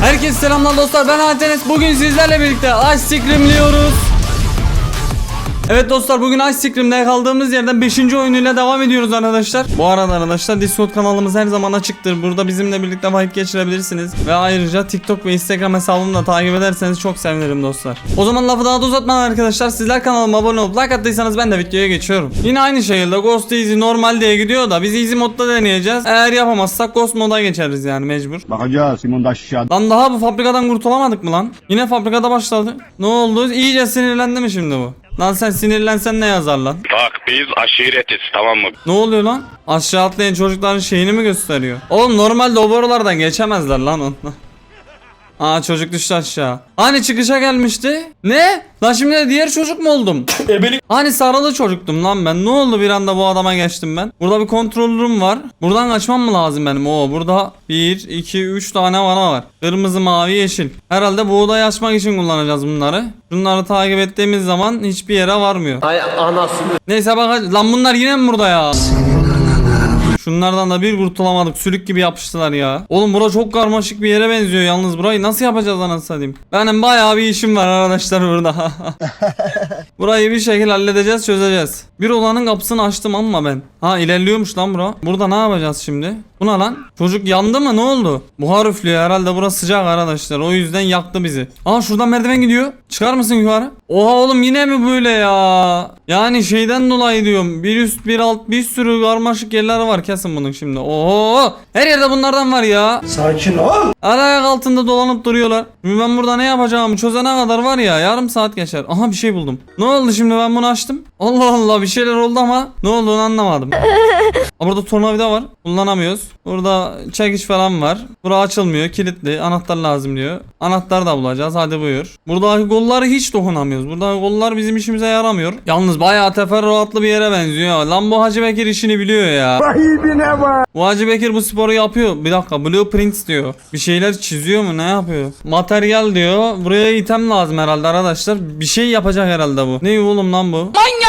Herkese selamlar dostlar. Ben Antenes. Bugün sizlerle birlikte Ice Scream'liyoruz Evet dostlar bugün Ice Scream'de kaldığımız yerden 5. oyunuyla devam ediyoruz arkadaşlar Bu arada arkadaşlar Discord kanalımız her zaman açıktır Burada bizimle birlikte vakit geçirebilirsiniz Ve ayrıca TikTok ve Instagram hesabımı da takip ederseniz çok sevinirim dostlar O zaman lafı daha da uzatmadan arkadaşlar sizler kanalıma abone olup like attıysanız ben de videoya geçiyorum Yine aynı şekilde Ghost Easy normal diye gidiyor da biz Easy modda deneyeceğiz Eğer yapamazsak Ghost moda geçeriz yani mecbur Bakacağız Simon aşağı. Lan daha bu fabrikadan kurtulamadık mı lan? Yine fabrikada başladı. Ne oldu? İyice sinirlendi mi şimdi bu? Lan sen sinirlensen ne yazar lan? Bak biz aşiretiz tamam mı? Ne oluyor lan? Aşağı atlayan çocukların şeyini mi gösteriyor? Oğlum normalde o borulardan geçemezler lan onlar. Aa çocuk düştü aşağı. Hani çıkışa gelmişti? Ne? Lan şimdi de diğer çocuk mu oldum? Hani sarılı çocuktum lan ben. Ne oldu bir anda bu adama geçtim ben? Burada bir kontrol room var. Buradan kaçmam mı lazım benim? Oo burada 1, 2, 3 tane vana var. Kırmızı, mavi, yeşil. Herhalde bu odayı açmak için kullanacağız bunları. Bunları takip ettiğimiz zaman hiçbir yere varmıyor. Ay anasını Neyse bak lan bunlar yine mi burada ya? Şunlardan da bir kurtulamadık. Sülük gibi yapıştılar ya. Oğlum bura çok karmaşık bir yere benziyor yalnız. Burayı nasıl yapacağız anasını satayım? Benim bayağı bir işim var arkadaşlar burada. Burayı bir şekilde halledeceğiz çözeceğiz. Bir odanın kapısını açtım ama ben. Ha ilerliyormuş lan bura. Burada ne yapacağız şimdi? Bu ne lan? Çocuk yandı mı ne oldu? Buhar üflüyor herhalde burası sıcak arkadaşlar. O yüzden yaktı bizi. Aa şuradan merdiven gidiyor. Çıkar mısın yukarı? Oha oğlum yine mi böyle ya? Yani şeyden dolayı diyorum. Bir üst bir alt bir sürü karmaşık yerler var kesin bunun şimdi. Oho! Her yerde bunlardan var ya. Sakin ol Ayak altında dolanıp duruyorlar. Şimdi ben burada ne yapacağımı çözene kadar var ya yarım saat geçer. Aha bir şey buldum. Ne oldu şimdi ben bunu açtım? Allah Allah bir şeyler oldu ama ne olduğunu anlamadım. Aa, burada tornavida var. Kullanamıyoruz. Burada çekiç falan var. Bura açılmıyor. Kilitli. Anahtar lazım diyor. Anahtar da bulacağız. Hadi buyur. Buradaki kolları hiç dokunamıyoruz. Buradaki kollar bizim işimize yaramıyor. Yalnız bayağı teferruatlı bir yere benziyor. ya. Lan bu Hacı Bekir işini biliyor ya. Bu Hacı Bekir bu sporu yapıyor. Bir dakika blueprints diyor. Bir şeyler çiziyor mu ne yapıyor? Materyal diyor. Buraya item lazım herhalde arkadaşlar. Bir şey yapacak herhalde bu. Ne oğlum lan bu? Manyak.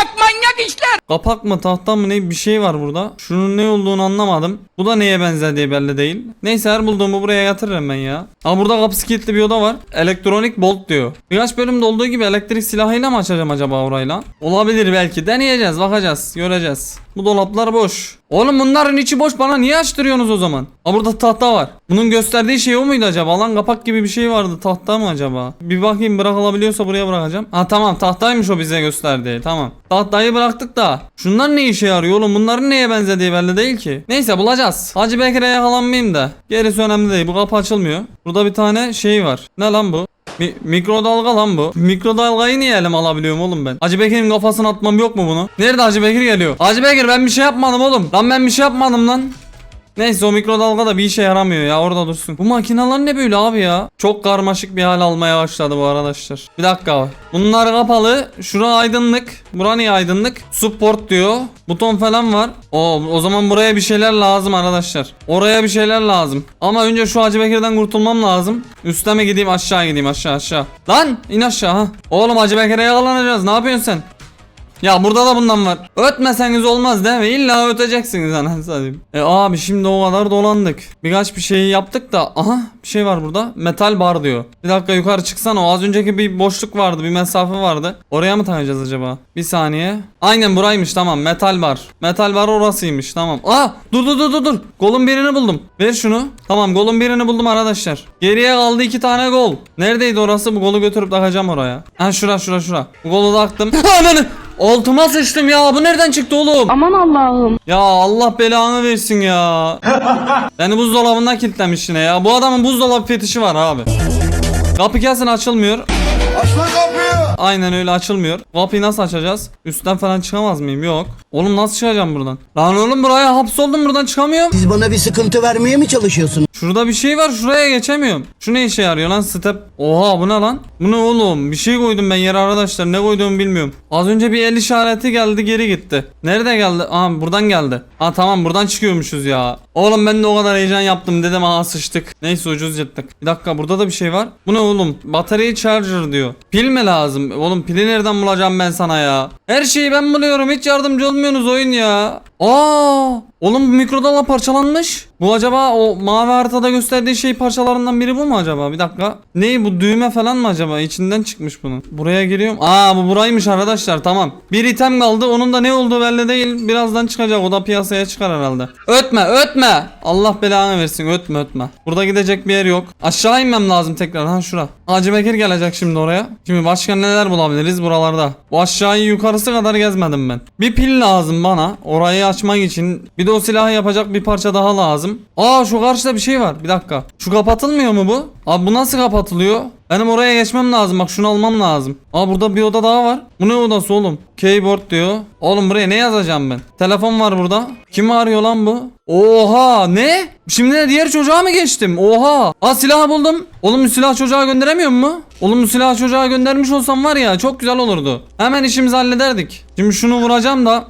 Kapak mı tahta mı ne bir şey var burada. Şunun ne olduğunu anlamadım. Bu da neye benzediği belli değil. Neyse her bulduğumu buraya yatırırım ben ya. Ama burada kapısı kilitli bir oda var. Elektronik bolt diyor. Birkaç bölümde olduğu gibi elektrik silahıyla mı açacağım acaba orayla? Olabilir belki. Deneyeceğiz bakacağız. Göreceğiz. Bu dolaplar boş. Oğlum bunların içi boş bana niye açtırıyorsunuz o zaman? Aa burada tahta var. Bunun gösterdiği şey o muydu acaba? Lan kapak gibi bir şey vardı. Tahta mı acaba? Bir bakayım bırakılabiliyorsa buraya bırakacağım. Ha tamam tahtaymış o bize gösterdiği. Tamam. Tahtayı bıraktık da. Şunlar ne işe yarıyor oğlum? Bunların neye benzediği belli değil ki. Neyse bulacağız. Hacı Bekir'e yakalanmayayım da. Gerisi önemli değil. Bu kapı açılmıyor. Burada bir tane şey var. Ne lan bu? Mi- mikrodalga lan bu. Mikrodalgayı niye elim alabiliyorum oğlum ben? Hacı Bekir'in kafasına atmam yok mu bunu? Nerede Hacı Bekir geliyor? Hacı Bekir ben bir şey yapmadım oğlum. Lan ben bir şey yapmadım lan. Neyse o mikrodalga da bir işe yaramıyor ya orada dursun. Bu makineler ne böyle abi ya? Çok karmaşık bir hal almaya başladı bu arkadaşlar. Bir dakika. Bunlar kapalı. Şura aydınlık. Bura niye aydınlık? Support diyor. Buton falan var. O o zaman buraya bir şeyler lazım arkadaşlar. Oraya bir şeyler lazım. Ama önce şu Hacı Bekir'den kurtulmam lazım. Üste mi gideyim aşağı gideyim aşağı aşağı. Lan in aşağı ha. Oğlum Hacı Bekir'e yakalanacağız. Ne yapıyorsun sen? Ya burada da bundan var. Ötmeseniz olmaz değil mi? İlla öteceksiniz anasını satayım. E abi şimdi o kadar dolandık. Birkaç bir şey yaptık da. Aha bir şey var burada. Metal bar diyor. Bir dakika yukarı çıksana. O az önceki bir boşluk vardı. Bir mesafe vardı. Oraya mı takacağız acaba? Bir saniye. Aynen buraymış tamam. Metal bar. Metal bar orasıymış tamam. Aa dur dur dur dur dur. Golün birini buldum. Ver şunu. Tamam golün birini buldum arkadaşlar. Geriye kaldı iki tane gol. Neredeydi orası? Bu golü götürüp takacağım oraya. Ha şura şura şura. Bu golü taktım. Ananı. Altıma sıçtım ya. Bu nereden çıktı oğlum? Aman Allah'ım. Ya Allah belanı versin ya. Beni buzdolabından kilitlemiş yine ya. Bu adamın buzdolabı fetişi var abi. Kapı gelsin açılmıyor. Aynen öyle açılmıyor. Kapıyı nasıl açacağız? Üstten falan çıkamaz mıyım? Yok. Oğlum nasıl çıkacağım buradan? Lan oğlum buraya hapsoldum buradan çıkamıyorum. Siz bana bir sıkıntı vermeye mi çalışıyorsunuz? Şurada bir şey var şuraya geçemiyorum. Şu ne işe yarıyor lan step? Oha bu ne lan? Bu ne oğlum? Bir şey koydum ben yere arkadaşlar. Ne koyduğumu bilmiyorum. Az önce bir el işareti geldi geri gitti. Nerede geldi? Aa buradan geldi. Aa tamam buradan çıkıyormuşuz ya. Oğlum ben de o kadar heyecan yaptım dedim aha sıçtık. Neyse ucuz yırttık. Bir dakika burada da bir şey var. Bu ne oğlum? Batarya charger diyor. Pil mi lazım? Oğlum pili nereden bulacağım ben sana ya? Her şeyi ben buluyorum. Hiç yardımcı olmuyorsunuz oyun ya. Aa! Oğlum mikrodalga parçalanmış. Bu acaba o mavi haritada gösterdiği şey parçalarından biri bu mu acaba? Bir dakika. Ney bu düğme falan mı acaba? İçinden çıkmış bunun. Buraya giriyorum. Aa bu buraymış arkadaşlar tamam. Bir item kaldı. Onun da ne olduğu belli değil. Birazdan çıkacak. O da piyasaya çıkar herhalde. Ötme ötme. Allah belanı versin ötme ötme. Burada gidecek bir yer yok. Aşağı inmem lazım tekrar. Ha şura. Hacı Bekir gelecek şimdi oraya. Şimdi başka neler bulabiliriz buralarda? Bu aşağıyı yukarısı kadar gezmedim ben. Bir pil lazım bana. Orayı açmak için. Bir de o silahı yapacak bir parça daha lazım. Aa şu karşıda bir şey var. Bir dakika. Şu kapatılmıyor mu bu? Abi bu nasıl kapatılıyor? Benim oraya geçmem lazım. Bak şunu almam lazım. Aa burada bir oda daha var. Bu ne odası oğlum? Keyboard diyor. Oğlum buraya ne yazacağım ben? Telefon var burada. Kim arıyor lan bu? Oha ne? Şimdi de diğer çocuğa mı geçtim? Oha. Aa silah buldum. Oğlum silah çocuğa gönderemiyor mu? Oğlum silah çocuğa göndermiş olsam var ya çok güzel olurdu. Hemen işimizi hallederdik. Şimdi şunu vuracağım da.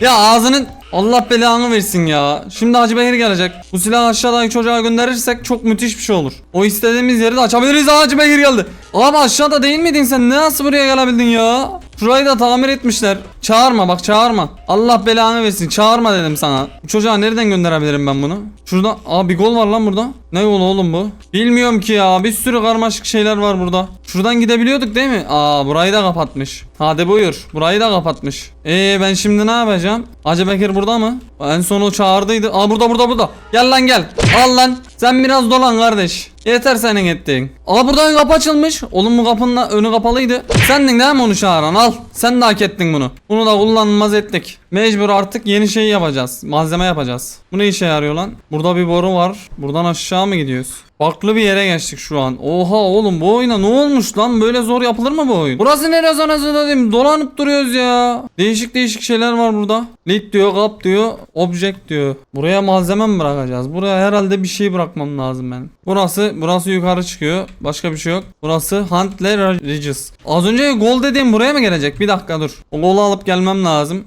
Ya ağzının Allah belanı versin ya. Şimdi Hacı Behir gelecek. Bu silahı aşağıdaki çocuğa gönderirsek çok müthiş bir şey olur. O istediğimiz yeri de açabiliriz. Hacı Behir geldi. Abi aşağıda değil miydin sen? Nasıl buraya gelebildin ya? Şurayı da tamir etmişler. Çağırma bak çağırma. Allah belanı versin. Çağırma dedim sana. Bu çocuğa nereden gönderebilirim ben bunu? Şurada aa bir gol var lan burada. Ne gol oğlum bu? Bilmiyorum ki ya. Bir sürü karmaşık şeyler var burada. Şuradan gidebiliyorduk değil mi? Aa burayı da kapatmış. Hadi buyur. Burayı da kapatmış. Ee ben şimdi ne yapacağım? Hacı Bekir burada mı? En son o çağırdıydı. Aa burada burada burada. Gel lan gel. Al lan. Sen biraz dolan kardeş. Yeter senin ettiğin. Aa buradan kapı açılmış. Oğlum bu kapının önü kapalıydı. Sendin değil mi onu çağıran? Al. Sen de hak ettin bunu. Bunu da kullanmaz ettik. Mecbur artık yeni şey yapacağız. Malzeme yapacağız. Bu ne işe yarıyor lan? Burada bir boru var. Buradan aşağı mı gidiyoruz? Farklı bir yere geçtik şu an. Oha oğlum bu oyuna ne olmuş lan? Böyle zor yapılır mı bu oyun? Burası neresi anasını satayım? Dolanıp duruyoruz ya. Değişik değişik şeyler var burada. Lead diyor, kap diyor, object diyor. Buraya malzeme mi bırakacağız? Buraya herhalde bir şey bırakmam lazım benim. Burası, burası yukarı çıkıyor. Başka bir şey yok. Burası Huntley Ridges. Az önce gol dediğim buraya mı gelecek? Bir dakika dur. O golü alıp gelmem lazım.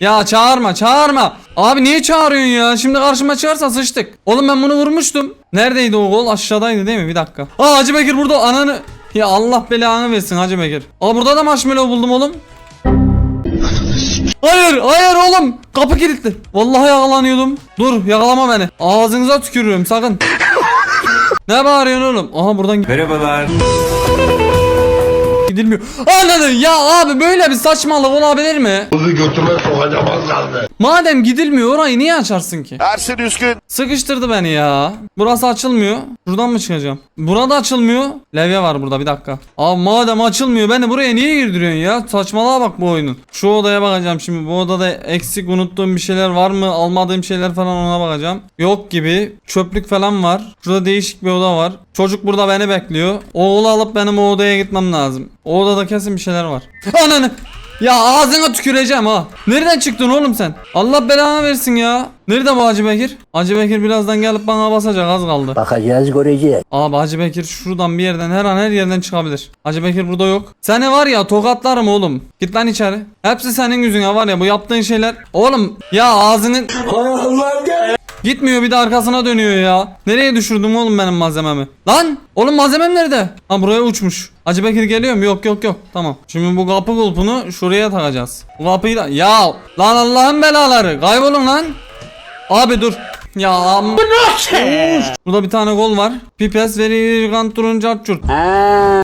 Ya çağırma çağırma. Abi niye çağırıyorsun ya? Şimdi karşıma çıkarsa sıçtık. Oğlum ben bunu vurmuştum. Neredeydi o gol? Aşağıdaydı değil mi? Bir dakika. Aa Hacı Bekir burada ananı. Ya Allah belanı versin Hacı Bekir. Aa burada da marshmallow buldum oğlum. Hayır hayır oğlum. Kapı kilitli. Vallahi yakalanıyordum. Dur yakalama beni. Ağzınıza tükürürüm sakın. ne bağırıyorsun oğlum? Aha buradan Merhabalar. Gidilmiyor. Anladın ya abi böyle bir saçmalık olabilir mi? Kızı götüme sokacağım az kaldı. Madem gidilmiyor orayı niye açarsın ki? Ersin Üskün. Sıkıştırdı beni ya. Burası açılmıyor. Buradan mı çıkacağım? Burada açılmıyor. Levye var burada bir dakika. Abi madem açılmıyor beni buraya niye girdiriyorsun ya? Saçmalığa bak bu oyunun. Şu odaya bakacağım şimdi. Bu odada eksik unuttuğum bir şeyler var mı? Almadığım şeyler falan ona bakacağım. Yok gibi. Çöplük falan var. Şurada değişik bir oda var. Çocuk burada beni bekliyor. Oğlu alıp benim o odaya gitmem lazım. O odada kesin bir şeyler var. Ananı. Ya ağzına tüküreceğim ha. Nereden çıktın oğlum sen? Allah belanı versin ya. Nerede bu Hacı Bekir? Hacı Bekir birazdan gelip bana basacak az kaldı. Bakacağız göreceğiz. Abi Hacı Bekir şuradan bir yerden her an her yerden çıkabilir. Hacı Bekir burada yok. Seni var ya tokatlarım oğlum. Git lan içeri. Hepsi senin yüzüne var ya bu yaptığın şeyler. Oğlum ya ağzının... Gitmiyor bir de arkasına dönüyor ya. Nereye düşürdüm oğlum benim malzememi? Lan! Oğlum malzemem nerede? Ha buraya uçmuş. Hacı Bekir geliyor mu? Yok yok yok. Tamam. Şimdi bu kapı kulpunu şuraya takacağız. Bu kapıyı da... Ya! Lan Allah'ın belaları. Kaybolun lan. Abi dur. Ya am- Burada bir tane gol var. Pipes veri turuncu atçurt.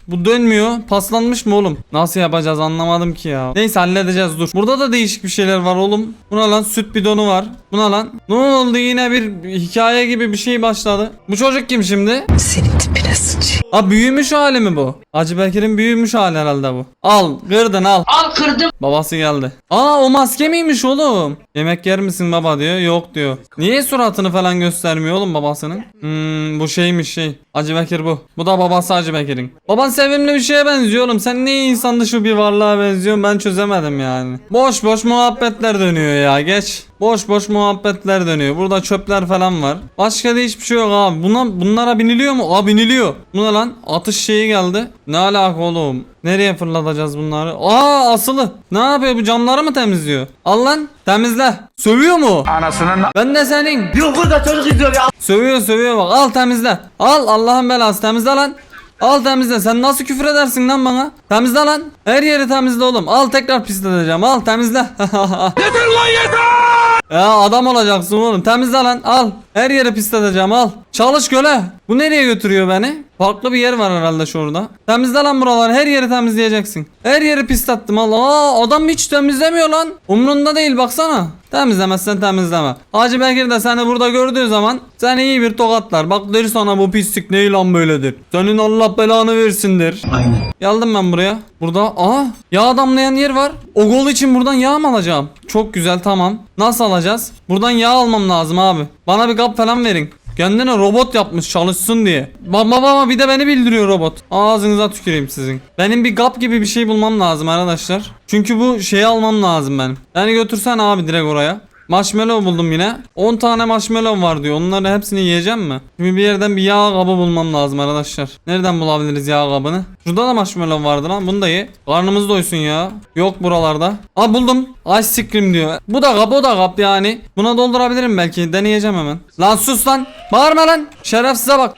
Bu dönmüyor. Paslanmış mı oğlum? Nasıl yapacağız anlamadım ki ya. Neyse halledeceğiz dur. Burada da değişik bir şeyler var oğlum. Buna lan süt bidonu var. Buna lan. Ne oldu yine bir hikaye gibi bir şey başladı. Bu çocuk kim şimdi? Senin tipine sıçayım. Aa büyümüş hali mi bu? Hacı Bekir'in büyümüş hali herhalde bu. Al kırdın al. Al kırdım. Babası geldi. Aa o maske miymiş oğlum? Yemek yer misin baba diyor. Yok diyor. Niye suratını falan göstermiyor oğlum babasının? Hmm bu şeymiş şey. Hacı Bekir bu. Bu da babası Hacı Bekir'in. Baban sevimli bir şeye benziyor oğlum. Sen niye insan dışı bir varlığa benziyorsun ben çözemedim yani. Boş boş muhabbetler dönüyor ya geç. Boş boş muhabbetler dönüyor. Burada çöpler falan var. Başka da hiçbir şey yok abi. Buna, bunlara biniliyor mu? Aa biniliyor. Bu ne lan? Atış şeyi geldi. Ne alaka oğlum? Nereye fırlatacağız bunları? Aa asılı. Ne yapıyor bu camları mı temizliyor? Al lan temizle. Sövüyor mu? Anasının Ben de senin. Yok burada çocuk izliyor ya. Sövüyor sövüyor bak. Al temizle. Al Allah'ın belası temizle lan. Al temizle. Sen nasıl küfür edersin lan bana? Temizle lan. Her yeri temizle oğlum. Al tekrar pisleteceğim. Al temizle. yeter lan yeter. Ya adam olacaksın oğlum. Temizle lan al. Her yeri pisleteceğim al. Çalış göle. Bu nereye götürüyor beni? Farklı bir yer var herhalde şurada. Temizle lan buraları. Her yeri temizleyeceksin. Her yeri pislettim al. Aa adam hiç temizlemiyor lan. Umrunda değil baksana. Temizlemezsen temizleme. Hacı Bekir de seni burada gördüğü zaman seni iyi bir tokatlar. Bak der sana bu pislik ne lan böyledir. Senin Allah belanı versindir. Aynen. Geldim ben buraya. Burada aa yağ damlayan yer var. O gol için buradan yağ mı alacağım? Çok güzel tamam. Nasıl alacağız? Buradan yağ almam lazım abi. Bana bir kap falan verin. Kendine robot yapmış çalışsın diye. Baba baba bir de beni bildiriyor robot. Ağzınıza tüküreyim sizin. Benim bir kap gibi bir şey bulmam lazım arkadaşlar. Çünkü bu şeyi almam lazım benim. Beni götürsen abi direkt oraya. Marshmallow buldum yine. 10 tane marshmallow var diyor. Onları hepsini yiyeceğim mi? Şimdi bir yerden bir yağ kabı bulmam lazım arkadaşlar. Nereden bulabiliriz yağ kabını? Şurada da marshmallow vardı lan. Bunu da ye. Karnımız doysun ya. Yok buralarda. Aa buldum. Ice cream diyor. Bu da kap o da kap yani. Buna doldurabilirim belki. Deneyeceğim hemen. Lan sus lan. Bağırma lan. Şerefsize bak.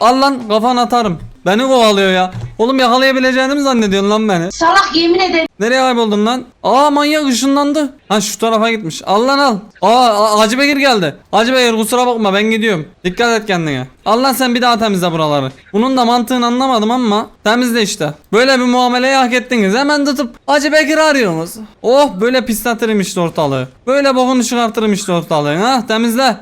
Al lan kafana atarım. Beni kovalıyor ya. Oğlum yakalayabileceğini mi zannediyorsun lan beni? Salak yemin ederim. Nereye kayboldun lan? Aa manyak ışınlandı. Ha şu tarafa gitmiş. Al lan al. Aa A- Hacı Bekir geldi. Hacı Bekir kusura bakma ben gidiyorum. Dikkat et kendine. Al lan sen bir daha temizle buraları. Bunun da mantığını anlamadım ama temizle işte. Böyle bir muameleyi hak ettiniz. Hemen tutup Hacı Bekir arıyorsunuz. Oh böyle pisletirim işte ortalığı. Böyle bokunu çıkartırım işte ortalığı. Ha temizle.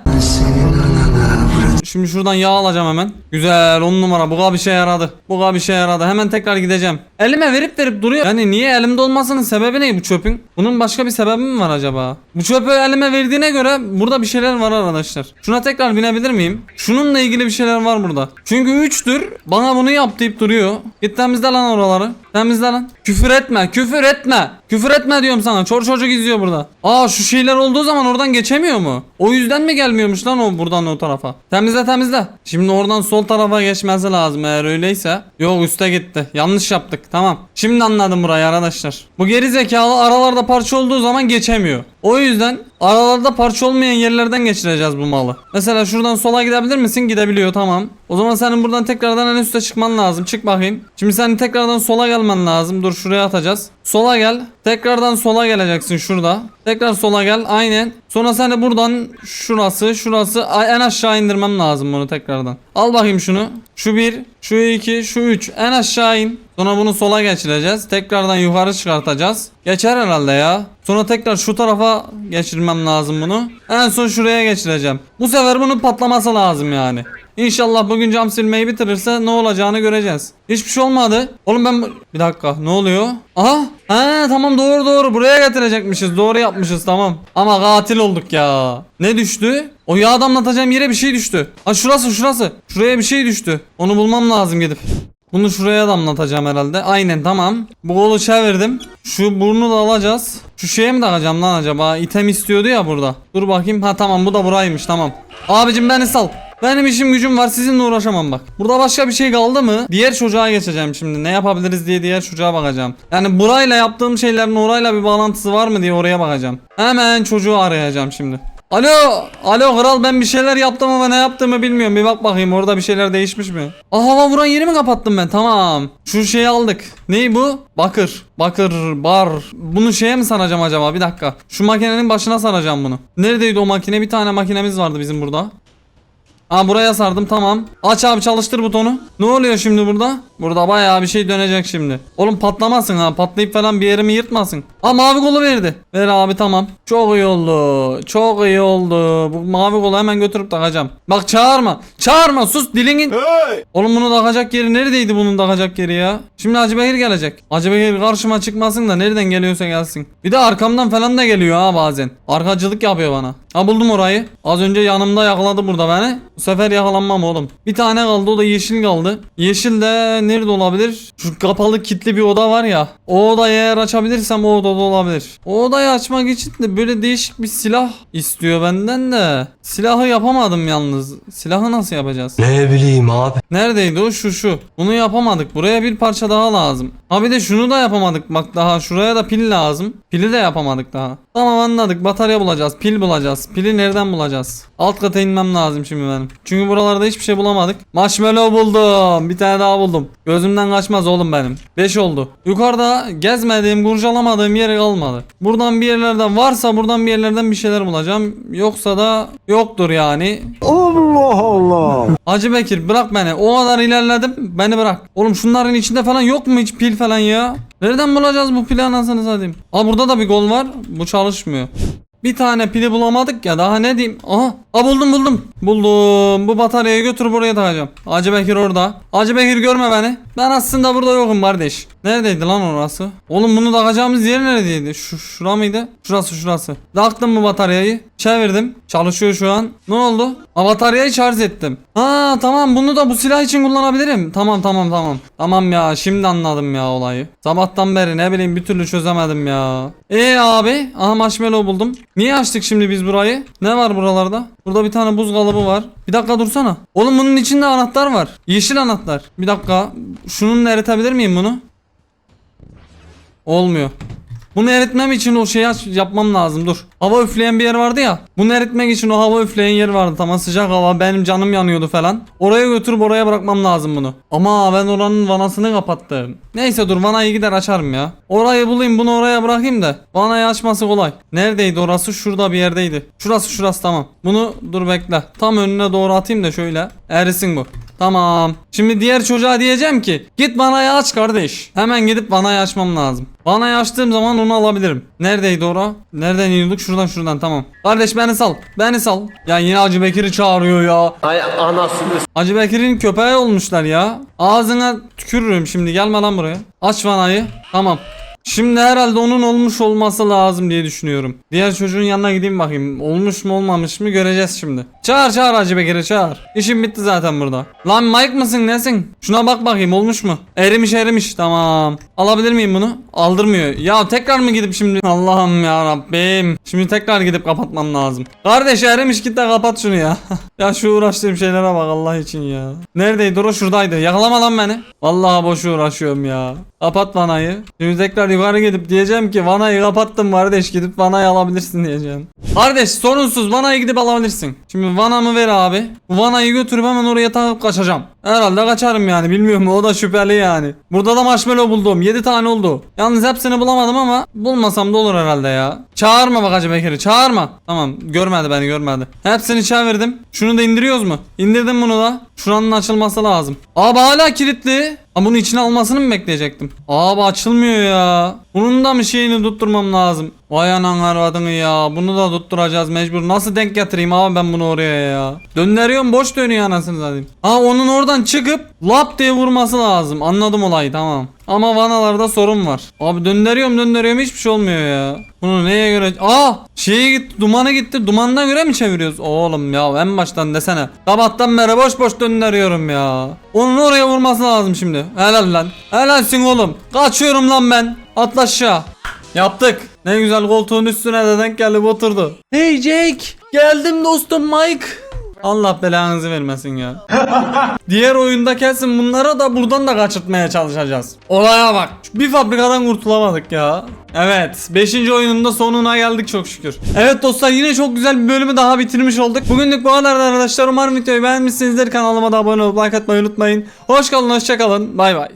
Şimdi şuradan yağ alacağım hemen. Güzel on numara. Bu bir şey yaradı. Bu bir şey yaradı. Hemen tekrar gideceğim. Elime verip verip duruyor. Yani niye elimde olmasının sebebi ne bu çöpün? Bunun başka bir sebebi mi var acaba? Bu çöpü elime verdiğine göre burada bir şeyler var arkadaşlar. Şuna tekrar binebilir miyim? Şununla ilgili bir şeyler var burada. Çünkü 3'tür. Bana bunu yap deyip duruyor. Git temizle lan oraları. Temizle lan. Küfür etme. Küfür etme. Küfür etme diyorum sana. Çor çocuk izliyor burada. Aa şu şeyler olduğu zaman oradan geçemiyor mu? O yüzden mi gelmiyormuş lan o buradan o tarafa? Temizle temizle. Şimdi oradan sol tarafa geçmesi lazım eğer öyleyse. Yok üste gitti. Yanlış yaptık. Tamam. Şimdi anladım burayı arkadaşlar. Bu geri zekalı aralarda parça olduğu zaman geçemiyor. O yüzden aralarda parça olmayan yerlerden geçireceğiz bu malı. Mesela şuradan sola gidebilir misin? Gidebiliyor tamam. O zaman senin buradan tekrardan en üste çıkman lazım. Çık bakayım. Şimdi senin tekrardan sola gelmen lazım. Dur şuraya atacağız. Sola gel. Tekrardan sola geleceksin şurada. Tekrar sola gel. Aynen. Sonra seni buradan şurası şurası en aşağı indirmem lazım bunu tekrardan. Al bakayım şunu. Şu bir, şu iki, şu üç. En aşağı in. Sonra bunu sola geçireceğiz. Tekrardan yukarı çıkartacağız. Geçer herhalde ya. Sonra tekrar şu tarafa geçirmem lazım bunu. En son şuraya geçireceğim. Bu sefer bunun patlaması lazım yani. İnşallah bugün cam silmeyi bitirirse ne olacağını göreceğiz. Hiçbir şey olmadı. Oğlum ben bir dakika ne oluyor? Aha. He tamam doğru doğru buraya getirecekmişiz. Doğru yapmışız tamam. Ama katil olduk ya. Ne düştü? O yağ damlatacağım yere bir şey düştü. Ha şurası şurası. Şuraya bir şey düştü. Onu bulmam lazım gidip. Bunu şuraya damlatacağım herhalde. Aynen tamam. Bu kolu çevirdim. Şu burnu da alacağız. Şu şeye mi takacağım lan acaba? İtem istiyordu ya burada. Dur bakayım. Ha tamam bu da buraymış tamam. Abicim beni sal. Benim işim gücüm var sizinle uğraşamam bak. Burada başka bir şey kaldı mı? Diğer çocuğa geçeceğim şimdi. Ne yapabiliriz diye diğer çocuğa bakacağım. Yani burayla yaptığım şeylerin orayla bir bağlantısı var mı diye oraya bakacağım. Hemen çocuğu arayacağım şimdi. Alo, alo kral ben bir şeyler yaptım ama ne yaptığımı bilmiyorum. Bir bak bakayım orada bir şeyler değişmiş mi? Aa hava vuran yeri mi kapattım ben? Tamam. Şu şeyi aldık. Ney bu? Bakır. Bakır, bar. Bunu şeye mi saracağım acaba? Bir dakika. Şu makinenin başına saracağım bunu. Neredeydi o makine? Bir tane makinemiz vardı bizim burada. Aa buraya sardım tamam. Aç abi çalıştır butonu. Ne oluyor şimdi burada? Burada bayağı bir şey dönecek şimdi. Oğlum patlamasın ha. Patlayıp falan bir yerimi yırtmasın. Aa mavi kolu verdi. Ver abi tamam. Çok iyi oldu. Çok iyi oldu. Bu mavi kolu hemen götürüp takacağım. Bak çağırma. Çağırma sus dilinin. Oğlum bunu takacak yeri neredeydi bunun takacak yeri ya? Şimdi Hacı Bekir gelecek. Hacı Bekir karşıma çıkmasın da nereden geliyorsa gelsin. Bir de arkamdan falan da geliyor ha bazen. Arkacılık yapıyor bana. Ha buldum orayı. Az önce yanımda yakaladı burada beni. Bu sefer yakalanmam oğlum. Bir tane kaldı o da yeşil kaldı. Yeşil de nerede olabilir? Şu kapalı kilitli bir oda var ya. O odayı eğer açabilirsem o odada olabilir. O odayı açmak için de böyle değişik bir silah istiyor benden de. Silahı yapamadım yalnız. Silahı nasıl yapacağız? Ne bileyim abi. Neredeydi o? Şu şu. Bunu yapamadık. Buraya bir parça daha lazım. Ha bir de şunu da yapamadık. Bak daha şuraya da pil lazım. Pili de yapamadık daha. Tamam anladık. Batarya bulacağız. Pil bulacağız. Pili nereden bulacağız? Alt kata inmem lazım şimdi benim. Çünkü buralarda hiçbir şey bulamadık. Marshmallow buldum. Bir tane daha buldum. Gözümden kaçmaz oğlum benim. 5 oldu. Yukarıda gezmediğim, kurcalamadığım yeri kalmadı. Buradan bir yerlerden varsa buradan bir yerlerden bir şeyler bulacağım. Yoksa da yoktur yani. Allah Allah. Hacı Bekir bırak beni. O kadar ilerledim. Beni bırak. Oğlum şunların içinde falan yok mu hiç pil falan ya? Nereden bulacağız bu pili anasını satayım? Aa burada da bir gol var. Bu çalışmıyor. Bir tane pili bulamadık ya daha ne diyeyim. Aha. Aa buldum buldum. Buldum. Bu bataryayı götür buraya takacağım. Hacı Bekir orada. Hacı Bekir görme beni. Ben aslında burada yokum kardeş. Neredeydi lan orası? Oğlum bunu takacağımız yer neredeydi? Şu şura mıydı? Şurası şurası. Taktım bu bataryayı. Çevirdim. Çalışıyor şu an. Ne oldu? Aa, bataryayı şarj ettim. Ha tamam bunu da bu silah için kullanabilirim. Tamam tamam tamam. Tamam ya şimdi anladım ya olayı. Sabahtan beri ne bileyim bir türlü çözemedim ya. E abi. Aha marshmallow buldum. Niye açtık şimdi biz burayı? Ne var buralarda? Burada bir tane buz kalıbı var. Bir dakika dursana. Oğlum bunun içinde anahtar var. Yeşil anahtar. Bir dakika. Şununla eritebilir miyim bunu? Olmuyor. Bunu eritmem için o şeyi yapmam lazım dur. Hava üfleyen bir yer vardı ya. Bunu eritmek için o hava üfleyen yer vardı. Tamam sıcak hava benim canım yanıyordu falan. Oraya götürüp oraya bırakmam lazım bunu. Ama ben oranın vanasını kapattım. Neyse dur vanayı gider açarım ya. Orayı bulayım bunu oraya bırakayım da. Vanayı açması kolay. Neredeydi orası? Şurada bir yerdeydi. Şurası şurası tamam. Bunu dur bekle. Tam önüne doğru atayım da şöyle. Erisin bu. Tamam. Şimdi diğer çocuğa diyeceğim ki git vanayı aç kardeş. Hemen gidip vanayı açmam lazım. Vanayı açtığım zaman onu alabilirim. Neredeydi ora? Nereden iniyorduk? Şuradan şuradan tamam. Kardeş beni sal. Beni sal. Ya yine Hacı Bekir'i çağırıyor ya. Ay anasını Hacı Bekir'in köpeği olmuşlar ya. Ağzına tükürürüm şimdi gelme lan buraya. Aç vanayı. Tamam. Şimdi herhalde onun olmuş olması lazım diye düşünüyorum. Diğer çocuğun yanına gideyim bakayım. Olmuş mu olmamış mı göreceğiz şimdi. Çağır çağır Hacı Bekir'i çağır. İşim bitti zaten burada. Lan Mike mısın nesin? Şuna bak bakayım olmuş mu? Erimiş erimiş tamam. Alabilir miyim bunu? Aldırmıyor. Ya tekrar mı gidip şimdi? Allah'ım ya Rabbim. Şimdi tekrar gidip kapatmam lazım. Kardeş erimiş git de kapat şunu ya. ya şu uğraştığım şeylere bak Allah için ya. Neredeydi o şuradaydı. Yakalama lan beni. Vallahi boşu uğraşıyorum ya. Kapat vanayı. Şimdi tekrar yukarı gidip diyeceğim ki vanayı kapattım kardeş gidip vanayı alabilirsin diyeceğim. Kardeş sorunsuz vanayı gidip alabilirsin. Şimdi vanamı ver abi. Bu vanayı götürüp hemen oraya takıp kaçacağım. Herhalde kaçarım yani bilmiyorum o da şüpheli yani. Burada da marshmallow buldum 7 tane oldu. Yalnız hepsini bulamadım ama bulmasam da olur herhalde ya. Çağırma bak Hacı Bekir'i çağırma. Tamam görmedi beni görmedi. Hepsini çevirdim. Şunu da indiriyoruz mu? İndirdim bunu da. Şuranın açılması lazım. Abi hala kilitli. Ama bunu içine almasını mı bekleyecektim? Abi açılmıyor ya. Bunun da mı şeyini tutturmam lazım? Vay anan arvadını ya. Bunu da tutturacağız mecbur. Nasıl denk getireyim abi ben bunu oraya ya? Döndürüyorum boş dönüyor anasını satayım. Ha onun oradan çıkıp lap diye vurması lazım. Anladım olayı tamam. Ama vanalarda sorun var. Abi döndürüyorum döndürüyorum hiçbir şey olmuyor ya. Bunu neye göre... Aa! Şeye gitti dumanı gitti. Dumanına göre mi çeviriyoruz? Oğlum ya en baştan desene. Sabahtan beri boş boş döndürüyorum ya. Onun oraya vurması lazım şimdi. Helal lan. Helalsin oğlum. Kaçıyorum lan ben. Atla aşağı. Yaptık. Ne güzel koltuğun üstüne de denk gelip oturdu. Hey Jake. Geldim dostum Mike. Allah belanızı vermesin ya. Diğer oyunda kesin bunları da buradan da kaçırtmaya çalışacağız. Olaya bak. Bir fabrikadan kurtulamadık ya. Evet 5. oyunun da sonuna geldik çok şükür. Evet dostlar yine çok güzel bir bölümü daha bitirmiş olduk. Bugünlük bu kadar arkadaşlar. Umarım videoyu beğenmişsinizdir. Kanalıma da abone olup like atmayı unutmayın. Hoş kalın hoşça kalın. Bay bay.